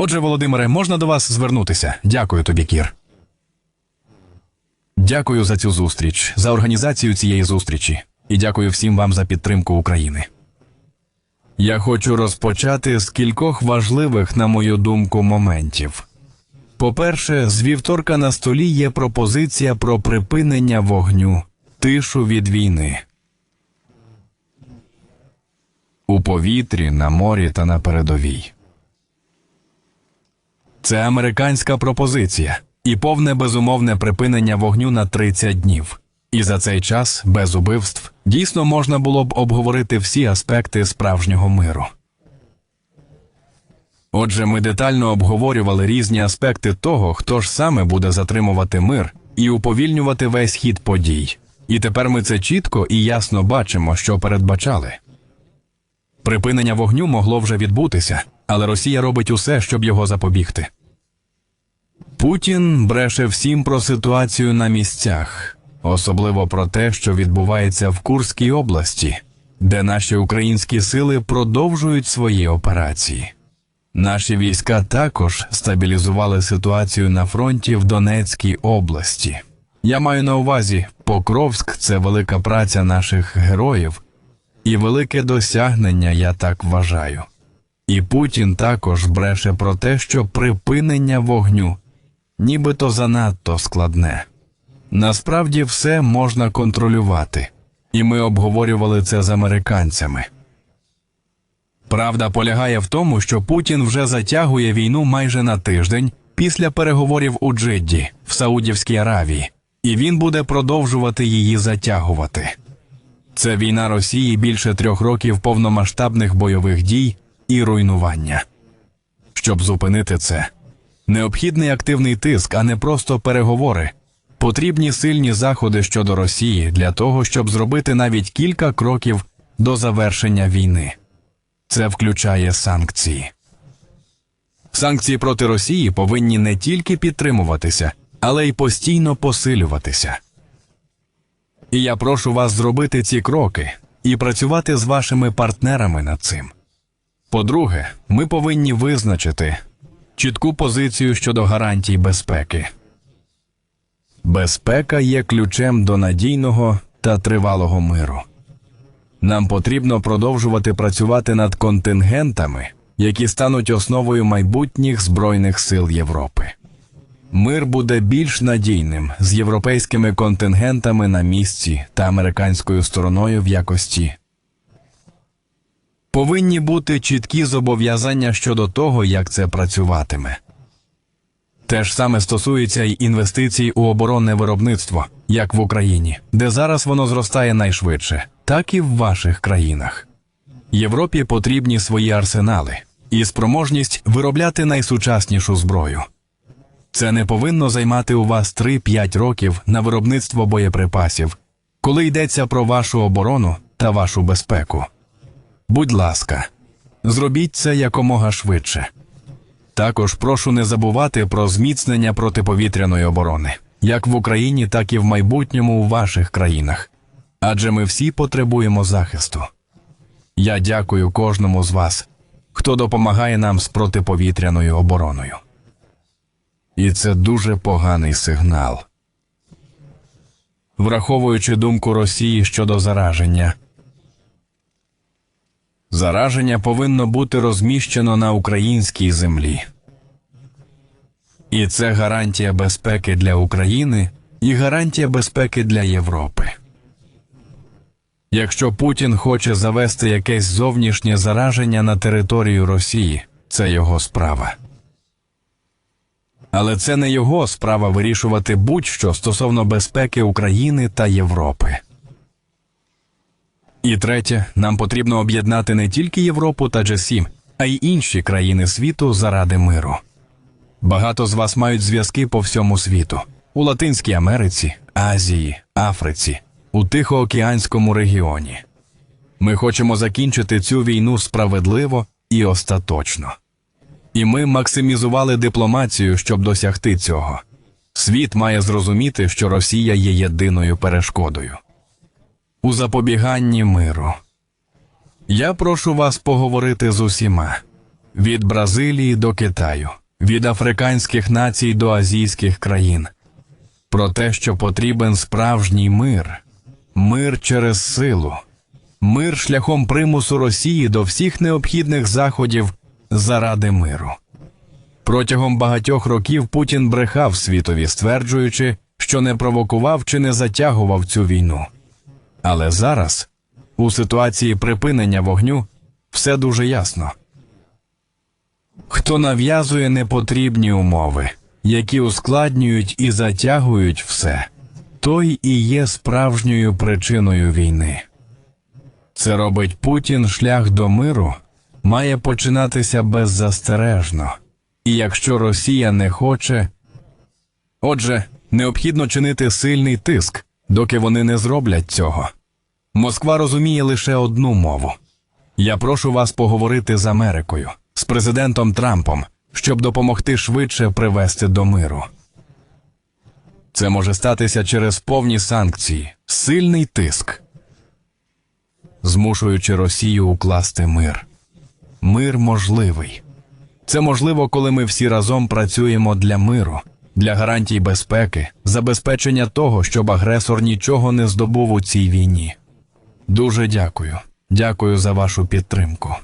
Отже, Володимире, можна до вас звернутися. Дякую тобі, Кір. Дякую за цю зустріч, за організацію цієї зустрічі, і дякую всім вам за підтримку України. Я хочу розпочати з кількох важливих, на мою думку, моментів. По-перше, з вівторка на столі є пропозиція про припинення вогню, тишу від війни. У повітрі, на морі та на передовій. Це американська пропозиція і повне безумовне припинення вогню на 30 днів. І за цей час, без убивств, дійсно можна було б обговорити всі аспекти справжнього миру. Отже, ми детально обговорювали різні аспекти того, хто ж саме буде затримувати мир і уповільнювати весь хід подій. І тепер ми це чітко і ясно бачимо, що передбачали. Припинення вогню могло вже відбутися, але Росія робить усе, щоб його запобігти. Путін бреше всім про ситуацію на місцях, особливо про те, що відбувається в Курській області, де наші українські сили продовжують свої операції. Наші війська також стабілізували ситуацію на фронті в Донецькій області. Я маю на увазі, Покровськ це велика праця наших героїв і велике досягнення, я так вважаю. І Путін також бреше про те, що припинення вогню нібито занадто складне. Насправді все можна контролювати, і ми обговорювали це з американцями. Правда полягає в тому, що Путін вже затягує війну майже на тиждень після переговорів у Джидді в Саудівській Аравії, і він буде продовжувати її затягувати. Це війна Росії більше трьох років повномасштабних бойових дій і руйнування. Щоб зупинити це, необхідний активний тиск, а не просто переговори. Потрібні сильні заходи щодо Росії для того, щоб зробити навіть кілька кроків до завершення війни. Це включає санкції. Санкції проти Росії повинні не тільки підтримуватися, але й постійно посилюватися. І я прошу вас зробити ці кроки і працювати з вашими партнерами над цим. По-друге, ми повинні визначити чітку позицію щодо гарантій безпеки. Безпека є ключем до надійного та тривалого миру. Нам потрібно продовжувати працювати над контингентами, які стануть основою майбутніх збройних сил Європи. Мир буде більш надійним з європейськими контингентами на місці та американською стороною в якості. Повинні бути чіткі зобов'язання щодо того, як це працюватиме. Те ж саме стосується й інвестицій у оборонне виробництво, як в Україні, де зараз воно зростає найшвидше, так і в ваших країнах. Європі потрібні свої арсенали і спроможність виробляти найсучаснішу зброю. Це не повинно займати у вас 3-5 років на виробництво боєприпасів, коли йдеться про вашу оборону та вашу безпеку. Будь ласка, зробіть це якомога швидше. Також прошу не забувати про зміцнення протиповітряної оборони, як в Україні, так і в майбутньому у ваших країнах. Адже ми всі потребуємо захисту. Я дякую кожному з вас, хто допомагає нам з протиповітряною обороною. І це дуже поганий сигнал. Враховуючи думку Росії щодо зараження. Зараження повинно бути розміщено на українській землі. І це гарантія безпеки для України і гарантія безпеки для Європи. Якщо Путін хоче завести якесь зовнішнє зараження на територію Росії, це його справа. Але це не його справа вирішувати будь-що стосовно безпеки України та Європи. І третє, нам потрібно об'єднати не тільки Європу та G7, а й інші країни світу заради миру. Багато з вас мають зв'язки по всьому світу у Латинській Америці, Азії, Африці, у Тихоокеанському регіоні. Ми хочемо закінчити цю війну справедливо і остаточно. І ми максимізували дипломацію, щоб досягти цього. Світ має зрозуміти, що Росія є єдиною перешкодою у запобіганні миру. Я прошу вас поговорити з усіма від Бразилії до Китаю, від африканських націй до азійських країн. Про те, що потрібен справжній мир, мир через силу, мир шляхом примусу Росії до всіх необхідних заходів заради миру. Протягом багатьох років Путін брехав світові, стверджуючи, що не провокував чи не затягував цю війну. Але зараз, у ситуації припинення вогню, все дуже ясно. Хто нав'язує непотрібні умови, які ускладнюють і затягують все, той і є справжньою причиною війни. Це робить Путін шлях до миру має починатися беззастережно. І якщо Росія не хоче. Отже, необхідно чинити сильний тиск, доки вони не зроблять цього. Москва розуміє лише одну мову. Я прошу вас поговорити з Америкою, з президентом Трампом, щоб допомогти швидше привести до миру. Це може статися через повні санкції, сильний тиск, змушуючи Росію укласти мир. Мир можливий. Це можливо, коли ми всі разом працюємо для миру, для гарантій безпеки, забезпечення того, щоб агресор нічого не здобув у цій війні. Дуже дякую. Дякую за вашу підтримку.